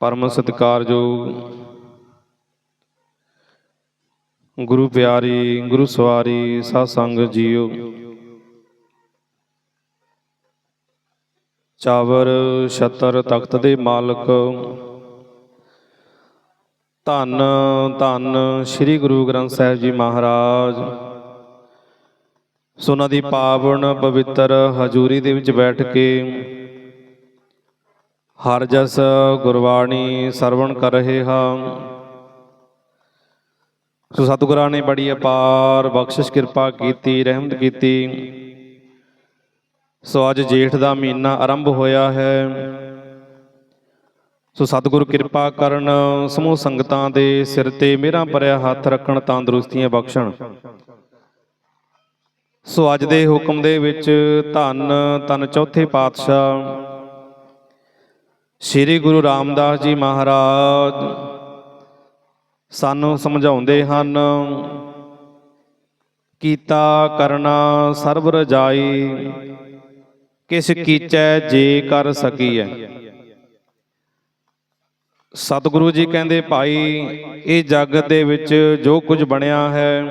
ਪਰਮ ਸਤਿਕਾਰਯੋਗ ਗੁਰੂ ਪਿਆਰੀ, ਗੁਰੂ ਸਵਾਰੀ ਸਾਧ ਸੰਗਤ ਜੀਓ। ਚਾਵਰ, ਛਤਰ, ਤਖਤ ਦੇ ਮਾਲਕ, ਧੰਨ ਧੰਨ ਸ੍ਰੀ ਗੁਰੂ ਗ੍ਰੰਥ ਸਾਹਿਬ ਜੀ ਮਹਾਰਾਜ। ਉਹਨਾਂ ਦੀ ਪਾਵਨ ਪਵਿੱਤਰ ਹਜ਼ੂਰੀ ਦੇ ਵਿੱਚ ਬੈਠ ਕੇ ਹਰ ਜਸ ਗੁਰਬਾਣੀ ਸਰਵਣ ਕਰ ਰਹੇ ਹਾਂ ਸੋ ਸਤਿਗੁਰਾਂ ਨੇ ਬੜੀ ਅਪਾਰ ਬਖਸ਼ਿਸ਼ ਕਿਰਪਾ ਕੀਤੀ, ਰਹਿਮਤ ਕੀਤੀ। ਸੋ ਅੱਜ ਜੇਠ ਦਾ ਮਹੀਨਾ ਆਰੰਭ ਹੋਇਆ ਹੈ। ਸੋ ਸਤਿਗੁਰੂ ਕਿਰਪਾ ਕਰਨ ਸਮੂਹ ਸੰਗਤਾਂ ਦੇ ਸਿਰ ਤੇ ਮੇਰਾ ਭਰਿਆ ਹੱਥ ਰੱਖਣ, ਤੰਦਰੁਸਤੀਆਂ ਬਖਸ਼ਣ। ਸੋ ਅੱਜ ਦੇ ਹੁਕਮ ਦੇ ਵਿੱਚ ਧੰਨ ਧੰਨ ਚੌਥੇ ਪਾਤਸ਼ਾਹ ਸ੍ਰੀ ਗੁਰੂ ਰਾਮਦਾਸ ਜੀ ਮਹਾਰਾਜ, ਸਾਨੂੰ ਸਮਝਾਉਂਦੇ ਹਨ, ਕੀਤਾ ਕਰਨਾ ਸਰਬ ਰਜਾਈ, ਕਿਸ ਕੀਚੈ ਜੇ ਕਰ ਸਕੀਐ। ਸਤਿਗੁਰੂ ਜੀ ਕਹਿੰਦੇ, ਭਾਈ, ਇਹ ਜਗਤ ਦੇ ਵਿੱਚ ਜੋ ਕੁਝ ਬਣਿਆ ਹੈ,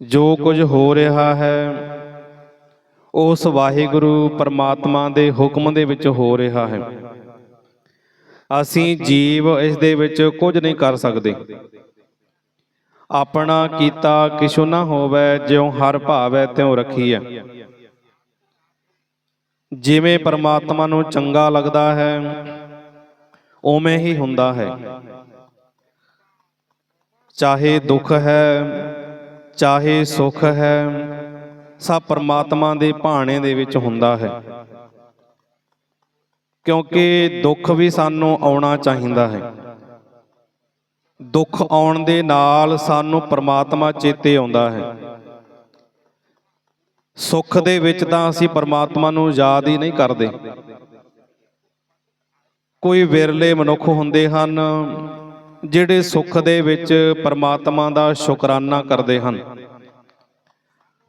ਜੋ ਕੁਝ ਹੋ ਰਿਹਾ ਹੈ ਉਸ ਵਾਹਿਗੁਰੂ ਪਰਮਾਤਮਾ ਦੇ ਹੁਕਮ ਦੇ ਵਿੱਚ ਹੋ ਰਿਹਾ ਹੈ। ਅਸੀਂ ਜੀਵ ਇਸ ਦੇ ਵਿੱਚ ਕੁਝ ਨਹੀਂ ਕਰ ਸਕਦੇ। ਆਪਣਾ ਕੀਤਾ ਕਿਛੁ ਨਾ ਹੋਵੇ, ਜਿਉ ਹਰ ਭਾਵੈ ਤਿਉ ਰੱਖੀਐ। ਜਿਵੇਂ ਪਰਮਾਤਮਾ ਨੂੰ ਚੰਗਾ ਲੱਗਦਾ ਹੈ, ਉਵੇਂ ਹੀ ਹੁੰਦਾ ਹੈ। ਚਾਹੇ ਦੁੱਖ ਹੈ, ਚਾਹੇ ਸੁੱਖ ਹੈ ਸਭ ਪਰਮਾਤਮਾ ਦੇ ਭਾਣੇ ਦੇ ਵਿੱਚ ਹੁੰਦਾ ਹੈ। ਕਿਉਂਕਿ ਦੁੱਖ ਵੀ ਸਾਨੂੰ ਆਉਣਾ ਚਾਹੀਦਾ ਹੈ। ਦੁੱਖ ਆਉਣ ਦੇ ਨਾਲ ਸਾਨੂੰ ਪਰਮਾਤਮਾ ਚੇਤੇ ਆਉਂਦਾ ਹੈ। ਸੁੱਖ ਦੇ ਵਿੱਚ ਤਾਂ ਅਸੀਂ ਪਰਮਾਤਮਾ ਨੂੰ ਯਾਦ ਹੀ ਨਹੀਂ ਕਰਦੇ। ਕੋਈ ਵਿਰਲੇ ਮਨੁੱਖ ਹੁੰਦੇ ਹਨ, ਜਿਹੜੇ ਸੁੱਖ ਦੇ ਵਿੱਚ ਪਰਮਾਤਮਾ ਦਾ ਸ਼ੁਕਰਾਨਾ ਕਰਦੇ ਹਨ।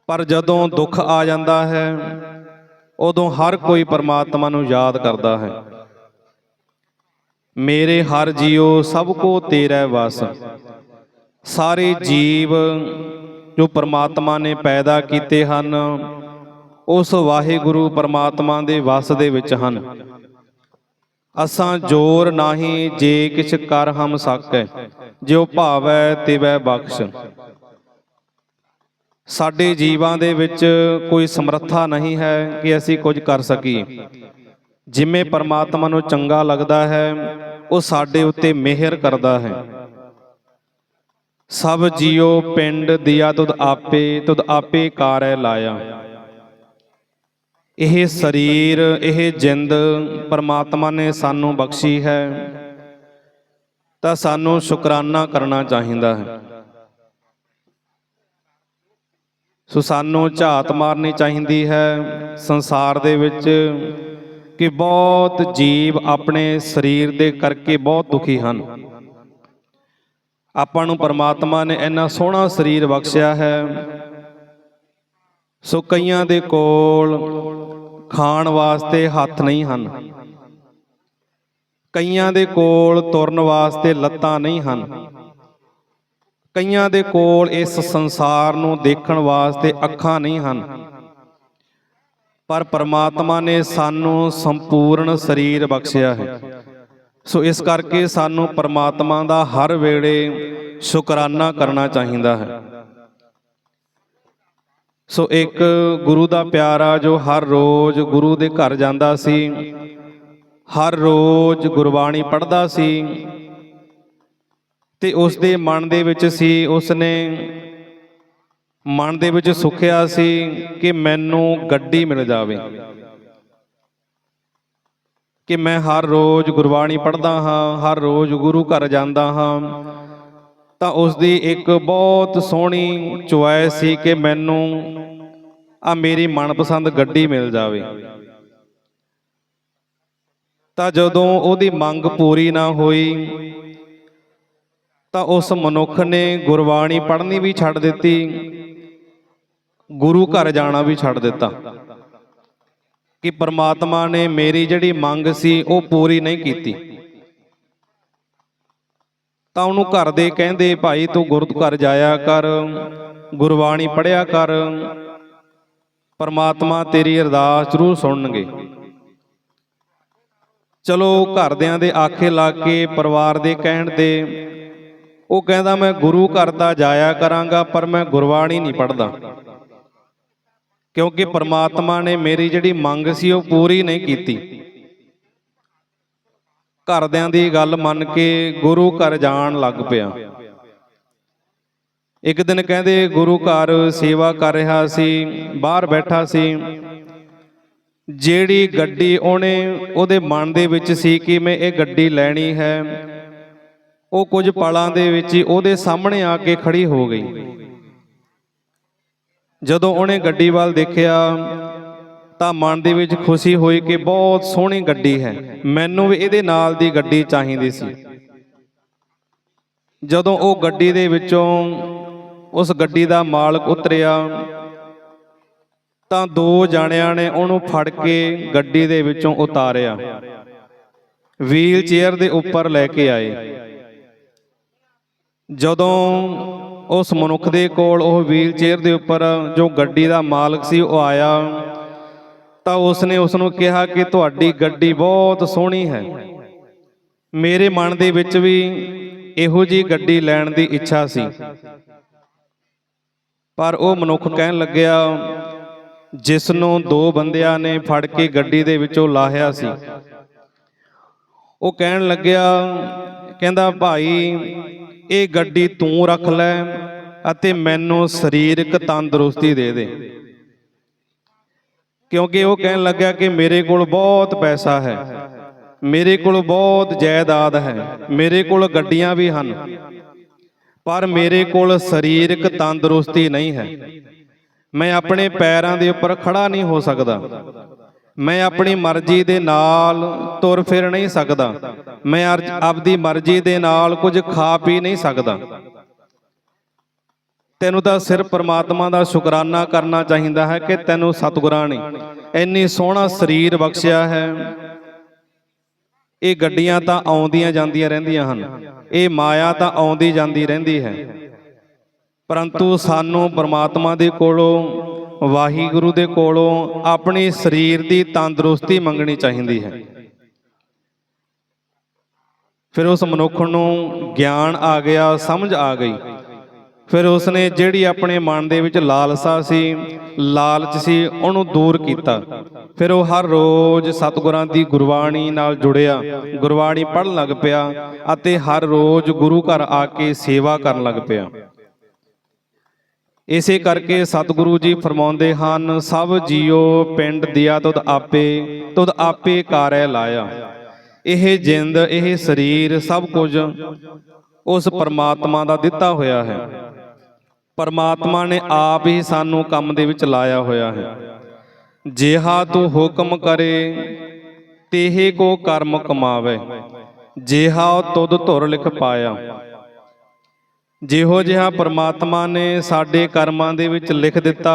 ਪਰ ਜਦੋਂ ਦੁੱਖ ਆ ਜਾਂਦਾ ਹੈ, ਉਦੋਂ ਹਰ ਕੋਈ ਪਰਮਾਤਮਾ ਨੂੰ ਯਾਦ ਕਰਦਾ ਹੈ। ਮੇਰੇ ਹਰ ਜੀਉ ਸਭ ਕੋ ਤੇਰਾ ਵਸ। ਸਾਰੇ ਜੀਵ ਜੋ ਪਰਮਾਤਮਾ ਨੇ ਪੈਦਾ ਕੀਤੇ ਹਨ, ਉਸ ਵਾਹਿਗੁਰੂ ਪਰਮਾਤਮਾ ਦੇ ਵਸ ਦੇ ਵਿੱਚ ਹਨ। ਅਸਾਂ ਜੋਰ ਨਾਹੀ ਜੇ ਕਿਛ ਕਰ ਹਮ ਸਕੈ ਜਿਉ ਭਾਵੈ ਤਿਵੈ ਬਖਸ਼। ਸਾਡੇ ਜੀਵਾਂ ਦੇ ਵਿੱਚ ਕੋਈ ਸਮਰੱਥਾ ਨਹੀਂ ਹੈ ਕਿ ਅਸੀਂ ਕੁਝ ਕਰ ਸਕੀਏ। ਜਿਵੇਂ ਪਰਮਾਤਮਾ ਨੂੰ ਚੰਗਾ ਲੱਗਦਾ ਹੈ, ਉਹ ਸਾਡੇ ਉੱਤੇ ਮਿਹਰ ਕਰਦਾ ਹੈ। ਸਭ ਜੀਉ ਪਿੰਡ ਦਿਆ ਤੁਧ ਆਪੇ ਤੁਧ ਆਪੇ ਕਾਰੈ ਲਾਇਆ। ਇਹ ਸਰੀਰ, ਇਹ ਜਿੰਦ ਪਰਮਾਤਮਾ ਨੇ ਸਾਨੂੰ ਬਖਸ਼ੀ ਹੈ, ਤਾਂ ਸਾਨੂੰ ਸ਼ੁਕਰਾਨਾ ਕਰਨਾ ਚਾਹੀਦਾ ਹੈ। ਸੋ ਸਾਨੂੰ ਝਾਤ ਮਾਰਨੀ ਚਾਹੀਦੀ ਹੈ। ਸੰਸਾਰ ਦੇ ਵਿੱਚ ਕਿ ਬਹੁਤ ਜੀਵ ਆਪਣੇ ਸਰੀਰ ਦੇ ਕਰਕੇ ਬਹੁਤ ਦੁਖੀ ਹਨ। ਆਪਾਂ ਨੂੰ ਪਰਮਾਤਮਾ ਨੇ ਇੰਨਾ ਸੋਹਣਾ ਸਰੀਰ ਬਖਸ਼ਿਆ ਹੈ। ਸੋ ਕਈਆਂ ਦੇ ਕੋਲ ਖਾਣ ਵਾਸਤੇ ਹੱਥ ਨਹੀਂ ਹਨ। ਕਈਆਂ ਦੇ ਕੋਲ ਤੁਰਨ ਵਾਸਤੇ ਲੱਤਾਂ ਨਹੀਂ ਹਨ। ਕਈਆਂ ਦੇ ਕੋਲ ਇਸ ਸੰਸਾਰ ਨੂੰ ਦੇਖਣ ਵਾਸਤੇ ਅੱਖਾਂ ਨਹੀਂ ਹਨ। ਪਰ ਪਰਮਾਤਮਾ ਨੇ ਸਾਨੂੰ ਸੰਪੂਰਨ ਸਰੀਰ ਬਖਸ਼ਿਆ ਹੈ। ਸੋ ਇਸ ਕਰਕੇ ਸਾਨੂੰ ਪਰਮਾਤਮਾ ਦਾ ਹਰ ਵੇਲੇ ਸ਼ੁਕਰਾਨਾ ਕਰਨਾ ਚਾਹੀਦਾ ਹੈ। ਸੋ ਇੱਕ ਗੁਰੂ ਦਾ ਪਿਆਰਾ ਜੋ ਹਰ ਰੋਜ਼ ਗੁਰੂ ਦੇ ਘਰ ਜਾਂਦਾ ਸੀ, ਹਰ ਰੋਜ਼ ਗੁਰਬਾਣੀ ਪੜ੍ਹਦਾ ਸੀ ਤੇ ਉਸ ਦੇ ਮਨ ਦੇ ਵਿੱਚ ਸੀ ਉਸ ਨੇ ਮਨ ਦੇ ਵਿੱਚ ਸੁਖਿਆ ਸੀ ਕਿ ਮੈਨੂੰ ਗੱਡੀ ਮਿਲ ਜਾਵੇ। ਕਿ ਮੈਂ ਹਰ ਰੋਜ਼ ਗੁਰਬਾਣੀ ਪੜ੍ਹਦਾ ਹਾਂ ਹਰ ਰੋਜ਼ ਗੁਰੂ ਘਰ ਜਾਂਦਾ ਹਾਂ। ਤਾਂ ਉਸ ਦੀ ਇੱਕ ਬਹੁਤ ਸੋਹਣੀ ਚੁਆਇਸ ਸੀ ਕਿ ਮੈਨੂੰ ਆ ਮੇਰੀ ਮਨਪਸੰਦ ਗੱਡੀ ਮਿਲ ਜਾਵੇ। ਤਾਂ ਜਦੋਂ ਉਹਦੀ ਮੰਗ ਪੂਰੀ ਨਾ ਹੋਈ ਤਾਂ ਉਸ ਮਨੁੱਖ ਨੇ ਗੁਰਬਾਣੀ ਪੜ੍ਹਨੀ ਵੀ ਛੱਡ ਦਿੱਤੀ, ਗੁਰੂ ਘਰ ਜਾਣਾ ਵੀ ਛੱਡ ਦਿੱਤਾ। ਕਿ ਪਰਮਾਤਮਾ ਨੇ ਮੇਰੀ ਜਿਹੜੀ ਮੰਗ ਸੀ, ਉਹ ਪੂਰੀ ਨਹੀਂ ਕੀਤੀ। ਤਾਂ ਉਹਨੂੰ ਘਰ ਦੇ ਕਹਿੰਦੇ, ਭਾਈ, ਤੂੰ ਗੁਰਦੁਆਰ ਜਾਇਆ ਕਰ, ਗੁਰਬਾਣੀ ਪੜਿਆ ਕਰ। ਪਰਮਾਤਮਾ ਤੇਰੀ ਅਰਦਾਸ ਜ਼ਰੂਰ ਸੁਣਨਗੇ। ਚਲੋ, ਘਰਦਿਆਂ ਦੇ ਆਖੇ ਲਾ ਕੇ, ਪਰਿਵਾਰ ਦੇ ਕਹਿਣ ਤੇ ਉਹ ਕਹਿੰਦਾ, ਮੈਂ ਗੁਰੂ ਘਰ ਦਾ ਜਾਇਆ ਕਰਾਂਗਾ, ਪਰ ਮੈਂ ਗੁਰਬਾਣੀ ਨਹੀਂ ਪੜਦਾ ਕਿਉਂਕਿ ਪਰਮਾਤਮਾ ਨੇ ਮੇਰੀ ਜਿਹੜੀ ਮੰਗ ਸੀ, ਉਹ ਪੂਰੀ ਨਹੀਂ ਕੀਤੀ। ਘਰਦਿਆਂ ਦੀ ਗੱਲ ਮੰਨ ਕੇ ਗੁਰੂ ਘਰ ਜਾਣ ਲੱਗ ਪਿਆ। ਇੱਕ ਦਿਨ ਕਹਿੰਦੇ, ਗੁਰੂ ਘਰ ਸੇਵਾ ਕਰ ਰਿਹਾ ਸੀ, ਬਾਹਰ ਬੈਠਾ ਸੀ। ਜਿਹੜੀ ਗੱਡੀ ਉਹਨੇ, ਉਹਦੇ ਮਨ ਦੇ ਵਿੱਚ ਸੀ ਕਿ ਮੈਂ ਇਹ ਗੱਡੀ ਲੈਣੀ ਹੈ ਉਹ ਕੁਝ ਪਲਾਂ ਦੇ ਵਿੱਚ ਹੀ ਉਹਦੇ ਸਾਹਮਣੇ ਆ ਕੇ ਖੜੀ ਹੋ ਗਈ। ਜਦੋਂ ਉਹਨੇ ਗੱਡੀ ਵੱਲ ਦੇਖਿਆ, ਤਾਂ ਮਨ ਦੇ ਵਿੱਚ ਖੁਸ਼ੀ ਹੋਈ ਕਿ ਬਹੁਤ ਸੋਹਣੀ ਗੱਡੀ ਹੈ। ਮੈਨੂੰ ਵੀ ਇਹਦੇ ਨਾਲ ਦੀ ਗੱਡੀ ਚਾਹੀਦੀ ਸੀ। ਜਦੋਂ ਉਹ ਗੱਡੀ ਦੇ ਵਿੱਚੋਂ ਉਸ ਗੱਡੀ ਦਾ ਮਾਲਕ ਉਤਰਿਆ, ਤਾਂ ਦੋ ਜਾਣਿਆਂ ਨੇ ਉਹਨੂੰ ਫੜ ਕੇ ਗੱਡੀ ਦੇ ਵਿੱਚੋਂ ਉਤਾਰਿਆ। ਵੀਲ ਚੇਅਰ ਦੇ ਉੱਪਰ ਲੈ ਕੇ ਆਏ। ਜਦੋਂ ਉਸ ਮਨੁੱਖ ਦੇ ਕੋਲ ਉਹ ਵੀਲ ਚੇਅਰ ਦੇ ਉੱਪਰ ਜੋ ਗੱਡੀ ਦਾ ਮਾਲਕ ਸੀ ਉਹ ਆਇਆ, ਤਾਂ ਉਸਨੇ ਉਸ ਨੂੰ ਕਿਹਾ ਕਿ ਤੁਹਾਡੀ ਗੱਡੀ ਬਹੁਤ ਸੋਹਣੀ ਹੈ। ਮੇਰੇ ਮਨ ਦੇ ਵਿੱਚ ਵੀ ਇਹੋ ਜੀ ਗੱਡੀ ਲੈਣ ਦੀ ਇੱਛਾ ਸੀ। ਪਰ ਉਹ ਮਨੁੱਖ ਕਹਿਣ ਲੱਗਿਆ ਜਿਸ ਨੂੰ ਦੋ ਬੰਦਿਆਂ ਨੇ ਫੜ ਕੇ ਗੱਡੀ ਦੇ ਵਿੱਚੋਂ ਲਾਹਿਆ ਸੀ। ਉਹ ਕਹਿਣ ਲੱਗਿਆ, ਕਹਿੰਦਾ, ਭਾਈ ਇਹ ਗੱਡੀ ਤੂੰ ਰੱਖ ਲੈ ਅਤੇ ਮੈਨੂੰ ਸਰੀਰਕ ਤੰਦਰੁਸਤੀ ਦੇ ਦੇ। ਕਿਉਂਕਿ ਉਹ ਕਹਿਣ ਲੱਗਾ ਕਿ ਮੇਰੇ ਕੋਲ ਬਹੁਤ ਪੈਸਾ ਹੈ, ਮੇਰੇ ਕੋਲ ਬਹੁਤ ਜਾਇਦਾਦ ਹੈ, ਮੇਰੇ ਕੋਲ ਗੱਡੀਆਂ ਵੀ ਹਨ, ਪਰ ਮੇਰੇ ਕੋਲ ਸਰੀਰਕ ਤੰਦਰੁਸਤੀ ਨਹੀਂ ਹੈ। ਮੈਂ ਆਪਣੇ ਪੈਰਾਂ ਦੇ ਉੱਪਰ ਖੜਾ ਨਹੀਂ ਹੋ ਸਕਦਾ। ਮੈਂ ਆਪਣੀ ਮਰਜ਼ੀ ਦੇ ਨਾਲ ਤੁਰ ਫਿਰ ਨਹੀਂ ਸਕਦਾ। ਮੈਂ ਆਪਦੀ ਮਰਜ਼ੀ ਦੇ ਨਾਲ ਕੁਝ ਖਾ ਪੀ ਨਹੀਂ ਸਕਦਾ। ਤੈਨੂੰ ਤਾਂ ਸਿਰਫ ਪ੍ਰਮਾਤਮਾ ਦਾ ਸ਼ੁਕਰਾਨਾ ਕਰਨਾ ਚਾਹੀਦਾ ਹੈ ਕਿ ਤੈਨੂੰ ਸਤਿਗੁਰਾਂ ਨੇ ਇੰਨੀ ਸੋਹਣਾ ਸਰੀਰ ਬਖਸ਼ਿਆ ਹੈ। ਇਹ ਗੱਡੀਆਂ ਤਾਂ ਆਉਂਦੀਆਂ ਜਾਂਦੀਆਂ ਰਹਿੰਦੀਆਂ ਹਨ। ਇਹ ਮਾਇਆ ਤਾਂ ਆਉਂਦੀ ਜਾਂਦੀ ਰਹਿੰਦੀ ਹੈ। ਪਰੰਤੂ ਸਾਨੂੰ ਪ੍ਰਮਾਤਮਾ ਦੇ ਕੋਲੋਂ ਵਾਹਿਗੁਰੂ ਦੇ ਕੋਲੋਂ ਆਪਣੀ ਸਰੀਰ ਦੀ ਤੰਦਰੁਸਤੀ ਮੰਗਣੀ ਚਾਹੀਦੀ ਹੈ। ਫਿਰ ਉਸ ਮਨੁੱਖ ਨੂੰ ਗਿਆਨ ਆ ਗਿਆ, ਸਮਝ ਆ ਗਈ। ਫਿਰ ਉਸਨੇ ਜਿਹੜੀ ਆਪਣੇ ਮਨ ਦੇ ਵਿੱਚ ਲਾਲਸਾ ਸੀ, ਲਾਲਚ ਸੀ, ਉਹਨੂੰ ਦੂਰ ਕੀਤਾ। ਫਿਰ ਉਹ ਹਰ ਰੋਜ਼ ਸਤਿਗੁਰਾਂ ਦੀ ਗੁਰਬਾਣੀ ਨਾਲ ਜੁੜਿਆ, ਗੁਰਬਾਣੀ ਪੜ੍ਹਨ ਲੱਗ ਪਿਆ ਅਤੇ ਹਰ ਰੋਜ਼ ਗੁਰੂ ਘਰ ਆ ਕੇ ਸੇਵਾ ਕਰਨ ਲੱਗ ਪਿਆ। ਇਸੇ ਕਰਕੇ ਸਤਿਗੁਰੂ ਜੀ ਫਰਮਾਉਂਦੇ ਹਨ ਸਭ ਜੀਓ ਪਿੰਡ ਦਿਆ ਤੁਧ ਆਪੇ ਤੁਧ ਆਪੇ ਕਾਰੈ ਲਾਇਆ। ਇਹ ਜਿੰਦ ਇਹ ਸਰੀਰ ਸਭ ਕੁਝ ਉਸ ਪਰਮਾਤਮਾ ਦਾ ਦਿੱਤਾ ਹੋਇਆ ਹੈ। ਪਰਮਾਤਮਾ ਨੇ ਆਪ ਹੀ ਸਾਨੂੰ ਕੰਮ ਦੇ ਵਿੱਚ ਲਾਇਆ ਹੋਇਆ ਹੈ। ਜਿਹਾ ਤੂੰ ਹੁਕਮ ਕਰੇ ਤੇਹੇ ਕੋ ਕਰਮ ਕਮਾਵੇ। ਜਿਹਾ ਤੁਧ ਧੁਰ ਲਿਖ ਪਾਇਆ। ਜਿਹੋ ਜਿਹਾ ਪ੍ਰਮਾਤਮਾ ਨੇ ਸਾਡੇ ਕਰਮਾਂ ਦੇ ਵਿੱਚ ਲਿਖ ਦਿੱਤਾ,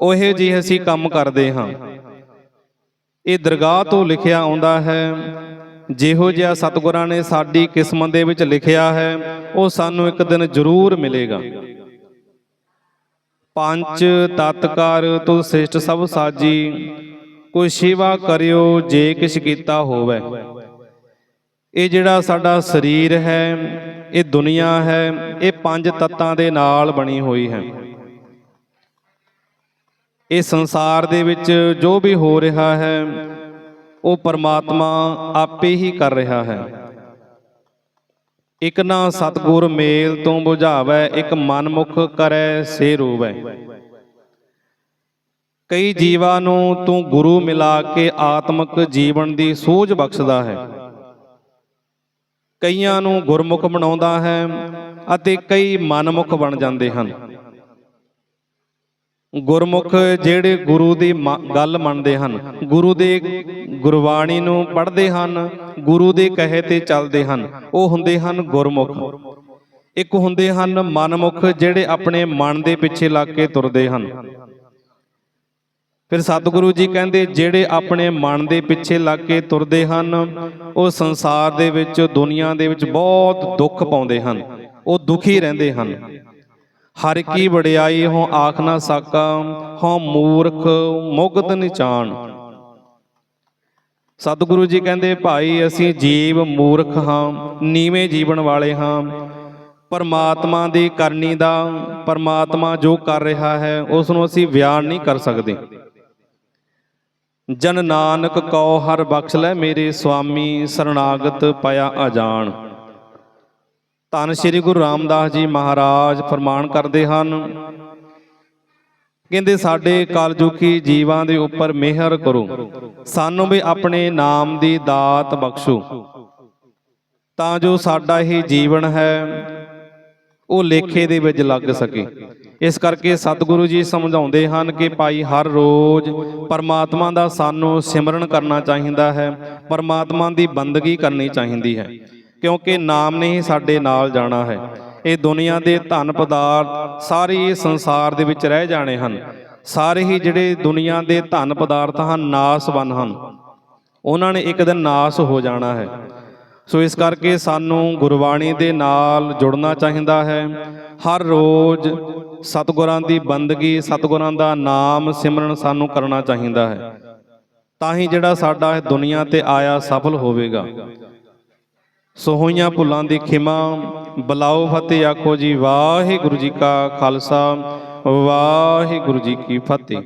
ਉਹੇ ਜਿਹੇ ਅਸੀਂ ਕੰਮ ਕਰਦੇ ਹਾਂ। ਇਹ ਦਰਗਾਹ ਤੋਂ ਲਿਖਿਆ ਆਉਂਦਾ ਹੈ, ਜਿਹੋ ਜਿਹਾ ਸਤਿਗੁਰਾਂ ਨੇ ਸਾਡੀ ਕਿਸਮਤ ਦੇ ਵਿੱਚ ਲਿਖਿਆ ਹੈ, ਉਹ ਸਾਨੂੰ ਇੱਕ ਦਿਨ ਜ਼ਰੂਰ ਮਿਲੇਗਾ। ਪੰਜ ਤਤਕਾਰ ਤੁ ਸ੍ਰਿਸ਼ਟ ਸਭ ਸਾਜੀ, ਕੋਈ ਸੇਵਾ ਕਰਿਓ ਜੇ ਕਿਛ ਕੀਤਾ ਹੋਵੇ। ਇਹ ਜਿਹੜਾ ਸਾਡਾ ਸਰੀਰ ਹੈ, ਇਹ ਦੁਨੀਆ ਹੈ, ਇਹ ਪੰਜ ਤੱਤਾਂ ਦੇ ਨਾਲ ਬਣੀ ਹੋਈ ਹੈ। ਇਹ ਸੰਸਾਰ ਦੇ ਵਿੱਚ ਜੋ ਵੀ ਹੋ ਰਿਹਾ ਹੈ, ਉਹ ਪਰਮਾਤਮਾ ਆਪੇ ਹੀ ਕਰ ਰਿਹਾ ਹੈ। ਇਕ ਨਾ ਸਤਗੁਰ ਮੇਲ ਤੋਂ 부ਝਾਵੈ ਇਕ ਮਨਮੁਖ ਕਰੈ, ਸੇ ਰੂਵੈ। ਕਈ ਜੀਵਾਂ ਨੂੰ ਤੂੰ ਗੁਰੂ ਮਿਲਾ ਕੇ ਆਤਮਿਕ ਜੀਵਨ ਦੀ ਸੋਝ ਬਖਸ਼ਦਾ ਹੈ। ਕਈਆਂ ਨੂੰ ਗੁਰਮੁਖ ਬਣਾਉਂਦਾ ਹੈ ਅਤੇ ਕਈ ਮਨਮੁਖ ਬਣ ਜਾਂਦੇ ਹਨ। ਗੁਰਮੁਖ ਜਿਹੜੇ ਗੁਰੂ ਦੀ ਮ- ਗੱਲ ਮੰਨਦੇ ਹਨ, ਗੁਰੂ ਦੇ ਗੁਰਬਾਣੀ ਨੂੰ ਪੜ੍ਹਦੇ ਹਨ, ਗੁਰੂ ਦੇ ਕਹੇ ਤੇ ਚੱਲਦੇ ਹਨ, ਉਹ ਹੁੰਦੇ ਹਨ ਗੁਰਮੁਖ। ਇੱਕ ਹੁੰਦੇ ਹਨ ਮਨਮੁਖ ਜਿਹੜੇ ਆਪਣੇ ਮਨ ਦੇ ਪਿੱਛੇ ਲੱਗ ਕੇ ਤੁਰਦੇ ਹਨ। ਫਿਰ ਸਤਿਗੁਰੂ ਜੀ ਕਹਿੰਦੇ, ਜਿਹੜੇ ਆਪਣੇ ਮਨ ਦੇ ਪਿੱਛੇ ਲੱਗ ਕੇ ਤੁਰਦੇ ਹਨ, ਉਹ ਸੰਸਾਰ ਦੇ ਵਿੱਚ, ਦੁਨੀਆ ਦੇ ਵਿੱਚ ਬਹੁਤ ਦੁੱਖ ਪਾਉਂਦੇ ਹਨ, ਉਹ ਦੁਖੀ ਰਹਿੰਦੇ ਹਨ। ਹਰ ਕੀ ਵਡਿਆਈ ਹੋ ਆਖ ਨਾ ਸਾਕਾ ਹੋ ਮੂਰਖ ਮੁਗਤ ਨਿਚਾਨ ਸਤਿਗੁਰੂ ਜੀ ਕਹਿੰਦੇ, ਭਾਈ, ਅਸੀਂ ਜੀਵ ਮੂਰਖ ਹਾਂ, ਨੀਵੇਂ ਜੀਵਨ ਵਾਲੇ ਹਾਂ। ਪਰਮਾਤਮਾ ਦੀ ਕਰਨੀ ਦਾ, ਪਰਮਾਤਮਾ ਜੋ ਕਰ ਰਿਹਾ ਹੈ, ਉਸ ਨੂੰ ਅਸੀਂ ਬਿਆਨ ਨਹੀਂ ਕਰ ਸਕਦੇ। ਜਨ ਨਾਨਕ ਕਉ ਹਰ ਬਖਸ਼ ਲੈ ਮੇਰੇ ਸੁਆਮੀ ਸਰਣਾਗਤ ਪਿਆ ਅਜਾਨ ਧੰਨ ਸ੍ਰੀ ਗੁਰੂ ਰਾਮਦਾਸ ਜੀ ਮਹਾਰਾਜ ਫਰਮਾਨ ਕਰਦੇ ਹਨ, ਕਹਿੰਦੇ ਸਾਡੇ ਕਲਯੁਗੀ ਜੀਵਾਂ ਦੇ ਉੱਪਰ ਮਿਹਰ ਕਰੋ, ਸਾਨੂੰ ਵੀ ਆਪਣੇ ਨਾਮ ਦੀ ਦਾਤ ਬਖਸ਼ੋ। ਤਾਂ ਜੋ ਸਾਡਾ ਇਹ ਜੀਵਨ ਹੈ ਉਹ ਲੇਖੇ ਦੇ ਵਿੱਚ ਲੱਗ ਸਕੇ। ਇਸ ਕਰਕੇ ਸਤਿਗੁਰੂ ਜੀ ਸਮਝਾਉਂਦੇ ਹਨ ਕਿ ਭਾਈ, ਹਰ ਰੋਜ਼ ਪਰਮਾਤਮਾ ਦਾ ਸਾਨੂੰ ਸਿਮਰਨ ਕਰਨਾ ਚਾਹੀਦਾ ਹੈ। ਪਰਮਾਤਮਾ ਦੀ ਬੰਦਗੀ ਕਰਨੀ ਚਾਹੀਦੀ ਹੈ, ਕਿਉਂਕਿ ਨਾਮ ਨੇ ਹੀ ਸਾਡੇ ਨਾਲ ਜਾਣਾ ਹੈ। ਇਹ ਦੁਨੀਆ ਦੇ ਧਨ ਪਦਾਰਥ ਸਾਰੇ ਹੀ ਸੰਸਾਰ ਦੇ ਵਿੱਚ ਰਹਿ ਜਾਣੇ ਹਨ। ਸਾਰੇ ਹੀ ਜਿਹੜੇ ਦੁਨੀਆ ਦੇ ਧਨ ਪਦਾਰਥ ਹਨ, ਨਾਸਵਨ ਹਨ। ਉਹਨਾਂ ਨੇ ਇੱਕ ਦਿਨ ਨਾਸ ਹੋ ਜਾਣਾ ਹੈ। ਸੋ ਇਸ ਕਰਕੇ ਸਾਨੂੰ ਗੁਰਬਾਣੀ ਦੇ ਨਾਲ ਜੁੜਨਾ ਚਾਹੀਦਾ ਹੈ। ਹਰ ਰੋਜ਼ ਸਤਿਗੁਰਾਂ ਦੀ ਬੰਦਗੀ, ਸਤਿਗੁਰਾਂ ਦਾ ਨਾਮ ਸਿਮਰਨ ਸਾਨੂੰ ਕਰਨਾ ਚਾਹੀਦਾ ਹੈ। ਤਾਂ ਹੀ ਜਿਹੜਾ ਸਾਡਾ ਇਹ ਦੁਨੀਆ ਤੇ ਆਇਆ ਸਫਲ ਹੋਵੇਗਾ। ਸੋ ਹੋਈਆਂ ਭੁੱਲਾਂ ਦੀ ਖਿਮਾ, ਬਲਾਓ ਫਤਿਹ ਆਖੋ ਜੀ, ਵਾਹਿਗੁਰੂ ਜੀ ਕਾ ਖਾਲਸਾ, ਵਾਹਿਗੁਰੂ ਜੀ ਕੀ ਫਤਿਹ।